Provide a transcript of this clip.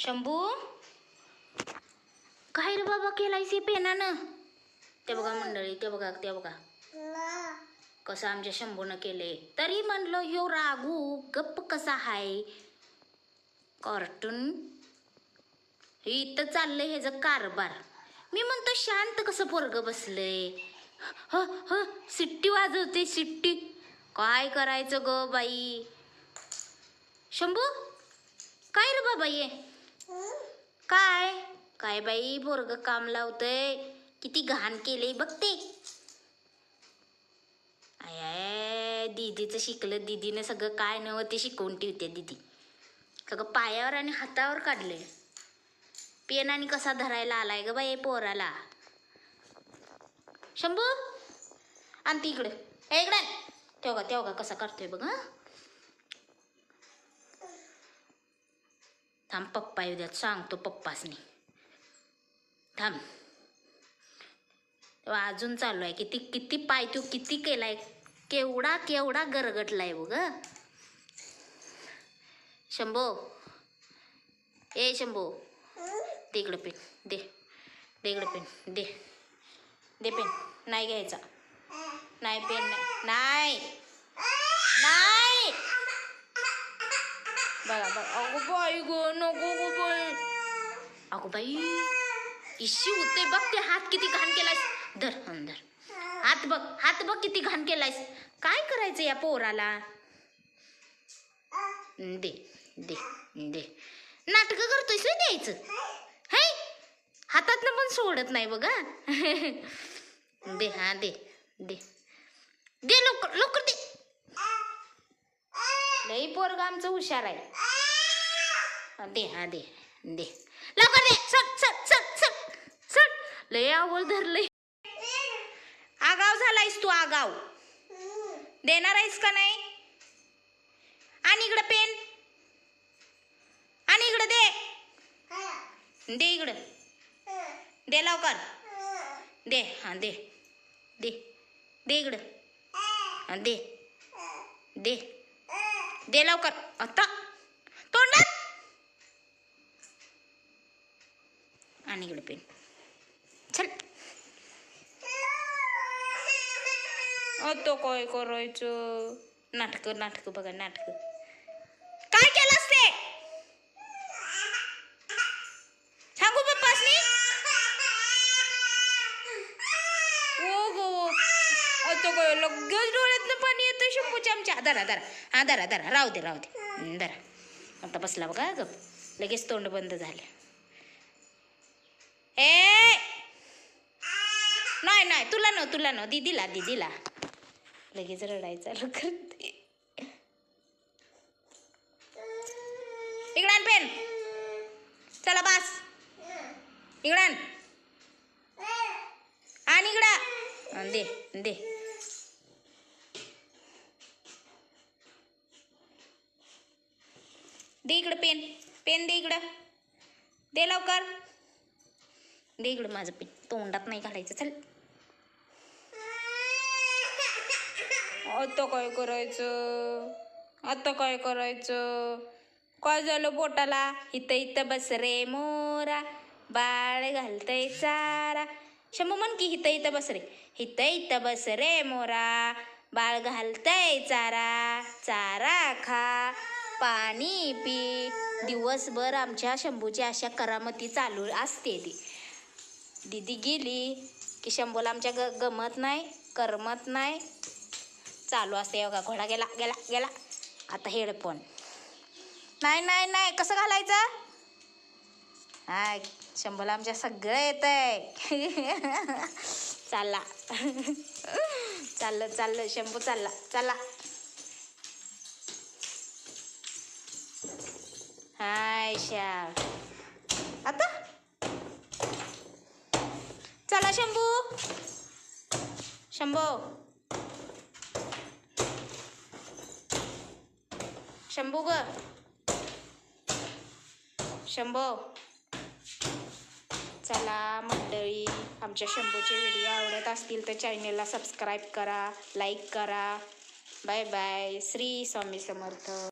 शंभू? काय रे बाबा केलायस पेनानं? ते बघा मंडळी ते बघा ते बघा. कसं आमच्या शंभूनं केले. तरी म्हणलं ह्यो रागू गप्प कसा हाय? कार्टून? हे इथं चाललंय ह्याचं कारभार. मी म्हणतो शांत कसं पोरग बसलंय? ह ह सिट्टी वाजवते सिट्टी काय करायचं ग बाई? शंभू? काय रे बाबा ये काय? काय बाई पोरग काम लावतय. किती घाण केले बघते आय आय दीदीचं शिकलं. दीदीनं सगळं काय नव्हतं ते शिकवून ठेवते दीदी. सगळं पायावर आणि हातावर काढले पेन आणि कसा धरायला आलाय ग बाई पोराला? शंभू आण ती इकडे. ए इकडे तेव का कसा करतोय बघ हं? थांब पप्पा येऊ द्यात. सांगतो पप्पासनी. थांब. अजून चालू आहे. किती किती पाय तू किती केलाय? केवढा केवढा गरगटलाय बघ शंभो. ए शंभो. दे इकडं पेन. दे. दे इकडं पेन. दे. दे पेन. नाही घ्यायचा. नाही पेन नाही नाही नाही बघा बघा अगो बाई गो नको गो बाई अगो बाई. इशी होते बघ ते हात किती घाण केलायस. धर धर. हात बघ हात बघ किती घाण केलायस. काय करायचं या पोराला? दे दे दे. नाटकं करतोयस द्यायचं? है? हातातनं पण सोडत नाही बघा दे हा दे दे. दे लवकर लवकर दे. लई पोरगा आमचं हुशार आहे. दे हा दे. दे. लवकर दे. सट सट सट सट सट लय आवड धरलंय. आगाव झालायस तू आगाव. देणार आहेस का नाही? आणि इकडं पेन. आणि इकडं दे. दे इकडं. दे लवकर. दे हां दे. दे. दे इकडं. हां दे. दे. दे लवकर. आता तोंडात आणि चल तो काय करायचं नाटक नाटक बघा नाटक काय केलं असते सांगू पप्पासनी ओ गो तो काय लगेच डोळ्यातनं पाणी येतं शंभूच्या आमच्या आधारा धरा हा धरा राहू दे राहू दे धरा आता बसला बघा गप लगेच तोंड बंद झालं ए! नाही नाही तुला न तुला न दिदीला दिदीला. लगेच रडायचं चालू करते. इकडं पेन. चला बास. इकडं आणि. आण दे दे. दे इकडं पेन. पेन दे इकडं. दे लवकर. दे इकडं माझं पीठ. तोंडात नाही घालायचं. चल. आता काय करायचं? आता काय करायचं? काय झालं बोटाला इथं इथं बस रे मोरा. बाळ घालतय चारा. शंभू म्हण की हिथं इथं बस रे. हिथं इथं बस रे मोरा. बाळ घालतय चारा. चारा खा. पाणी पी. दिवसभर आमच्या शंभूची अशा करामती चालू असते ती. दीदी गेली की शंभूला आमच्या ग गमत नाही करमत नाही. चालू असते बघा घोडा गेला गेला गेला. आता हेडफोन नाही नाही नाही कसं घालायचं? हा शंभूला आमच्या सगळं येत आहे चालला. चाललं चाललं शंभू चालला चला हाय शा आता? चला शंभू. शंभू. शंभू ग. शंभो. चला मंडळी आमच्या शंभूचे व्हिडिओ आवडत असतील तर चॅनेलला सबस्क्राईब करा लाईक करा. Bye bye Shri Swami Samarth.